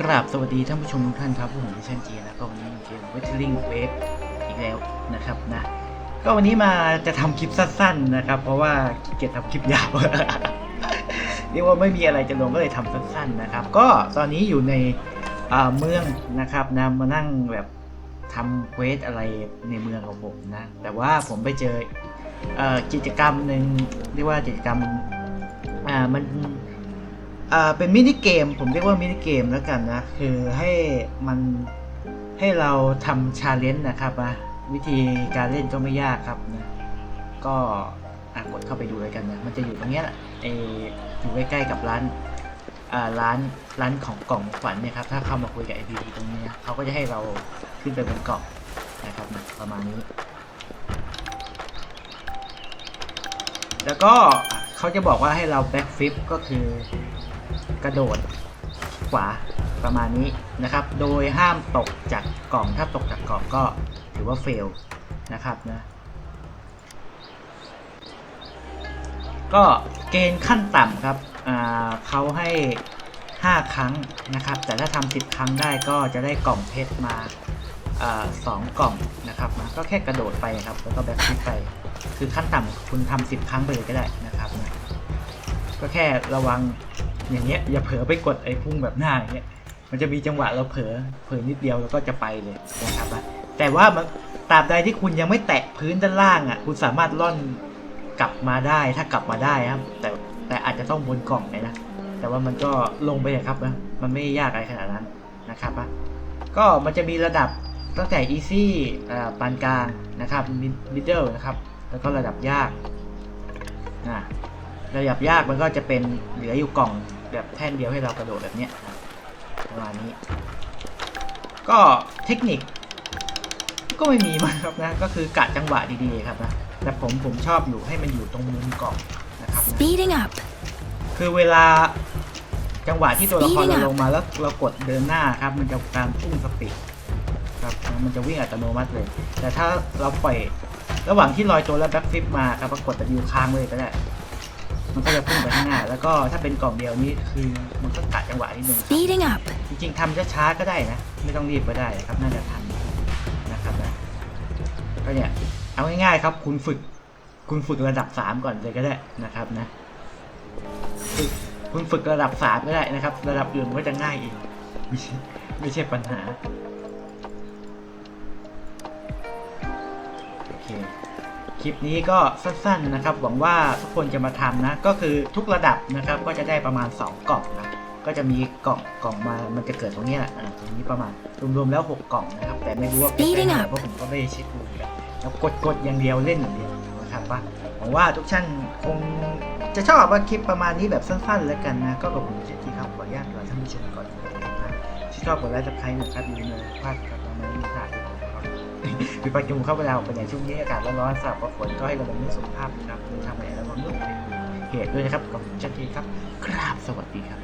กราบสวัสดีท่านผู้ชมทุกท่านครับผมดิชันเจนะก็วันนี้อยู่เกม w e t t e r i n g Wave อีกแล้วนะครับนะ ก็วันนี้มาจะทำคลิปสั้นๆนะครับ เพราะว่าเกียจทำคลิปยาวเรียกว่าไม่มีอะไรจะลงก็เลยทำสั้นๆนะครับ ก็ตอนนี้อยู่ในเมืองนะครับนะมานั่งแบบทำเควสอะไรในเมืองของผมนะ แต่ว่าผมไปเจออกิจกรรมหนึ่งเรียกว่ากิจกรรมอ่ามัน เป็นมินิเกม ผมเรียกว่ามินิเกมแล้วกันนะ คือให้มันให้เราทำชาเลนจ์นะครับนะวิธีการเล่นก็ไม่ยากครับนะ ก็กดเข้าไปดูเลยกันนะ มันจะอยู่ตรงเนี้ยแหละออยู่ใกล้ๆกับร้านร้านร้านของกล่องฝันเนี่ยครับ ถ้าเข้ามาคุยกับ IPD ตรงนี้เขาก็จะให้เราขึ้นไปบนกล่องนะครับนะประมาณนี้ แล้วก็เขาจะบอกว่าให้เราแบ็กฟลิปก็คือ กระโดดขวาประมาณนี้นะครับ โดยห้ามตกจากกล่อง ถ้าตกจากกล่องก็ถือว่าเฟลนะครับนะ ก็เกณฑ์ขั้นต่ำครับเขาให้ 5 ครั้งนะครับ แต่ถ้าทำ10 ครั้งได้ก็จะได้กล่องเพชรมาอาสองกล่องนะครับนะก็แค่กระโดดไปครับแล้วก็แบ็คฟลิปไป คือขั้นต่ำคุณทำ10 ครั้งไปเลยก็ได้นะครับนะก็แค่ระวัง อย่างเงี้ยอย่าเผลอไปกดไอ้พุ่งแบบหน้าอย่างเงี้ยมันจะมีจังหวะเราเผลอเผลอนิดเดียวแล้วก็จะไปเลยนะครับนะแต่ว่ามันตราบใดที่คุณยังไม่แตะพื้นด้านล่างอะ คุณสามารถล่อนกลับมาได้ถ้ากลับมาได้ครับ แต่แต่อาจจะต้องบนกล่องเลยนะแต่ว่ามันก็ลงไปเลยครับนะมันไม่ยากอะไรขนาดนั้นนะครับนะก็มันจะมีระดับตั้งแต่ easy อ่ปานกลางนะครับ middle นะครับ แล้วก็ระดับยากอ่า ระดับยากมันก็จะเป็นเหลืออยู่กล่องแบบแท่นเดียวให้เรากระโดดแบบเนี้ยประมาณนี้ ก็เทคนิค ก็ไม่มีมากครับนะก็คือกะจังหวะดีๆครับนะแต่ผมผมชอบอยู่ให้มันอยู่ตรงมุมกล่องนะครับนะ Speeding up. คือเวลาจังหวะที่ตัวละคร Speeding เรา up ลงมาแล้วเรากดเดินหน้าครับ มันจะการพุ่งสปีดครับมันจะวิ่งอัตโนมัติเลย แต่ถ้าเราปล่อยระหว่างที่ลอยตัวแล้วแบ็คฟลิปมาครับก็กดแต่ยูค้างเลยก็ได้ มันก็จะพุ่งไปข้างหน้า แล้วก็ถ้าเป็นกล่องเดียวนี้คือมันก็กะจังหวะนิดนึง Speeding up. จริงๆทำช้าๆก็ได้นะ ไม่ต้องรีบก็ได้ครับน่าจะทันนะครับนะก็เนี่ยเอาง่ายๆครับ คุณฝึก คุณฝึกระดับสามก่อนเลยก็ได้นะครับนะฝึกคุณฝึกระดับสามก็ได้นะครับ ระดับอื่นมันก็จะง่ายอีกไม่ใช่ไม่ใช่ปัญหาโอเคค ลิปนี้ก็สั้นๆนะครับ หวังว่าทุกคนจะมาทำนะ ก็คือทุกระดับนะครับ ก็จะได้ประมาณ 2 กล่องนะ ก็จะมีกล่องกล่องมา มันจะเกิดตรงนี้แหละอ่าตรงนี้ประมาณรวมๆแล้ว 6 กล่องนะครับ แต่ไม่รู้ว่าเป็นไป Speeding ไหน up เพราะผมก็ไม่ได้เช็คดูเหมือนกันแล้วกดกดอย่างเดียวเล่นอย่างเดียวนะครับว่าหวังว่าทุกท่านคงจะชอบว่าคลิปประมาณนี้แบบสั้นๆแล้วกันนะ ก็กับผมเช่นที่ครับขออนุญาตลาท่านผู้ชมก่อนนะครับที่ชอบกดไลค์กับใครนะครับอย่าลืมพลาดกับเราไม่มีพลาดด้วยนะครับ มีประจุมเข้าเวลาออกไปในช่วงนี้อากาศร้อนๆสลับกับฝนก็ให้ระวังเรื่องสุขภาพนะครับทำอะไรระวังเรื่องเหตุด้วยนะครับกับผมชัดเจนครับกราบสวัสดีครับ